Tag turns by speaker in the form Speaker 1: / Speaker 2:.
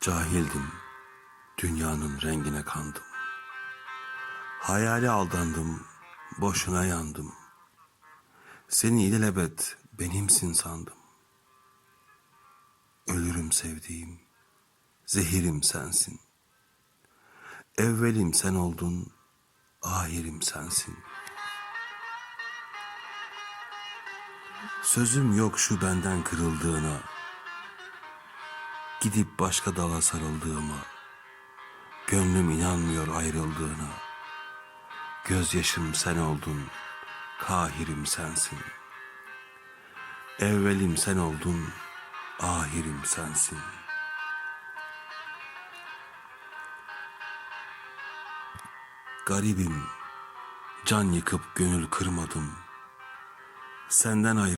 Speaker 1: Cahildim, dünyanın rengine kandım. Hayale aldandım, boşuna yandım. Seni ilelebet benimsin sandım. Ölürüm sevdiğim, zehirim sensin. Evvelim sen oldun, ahirim sensin. Sözüm yok şu benden kırıldığına, gidip başka dala sarıldığıma, gönlüm inanmıyor ayrıldığına. Gözyaşım sen oldun, kahirim sensin. Evvelim sen oldun, ahirim sensin. Garibim, can yıkıp gönül kırmadım. Senden ayrı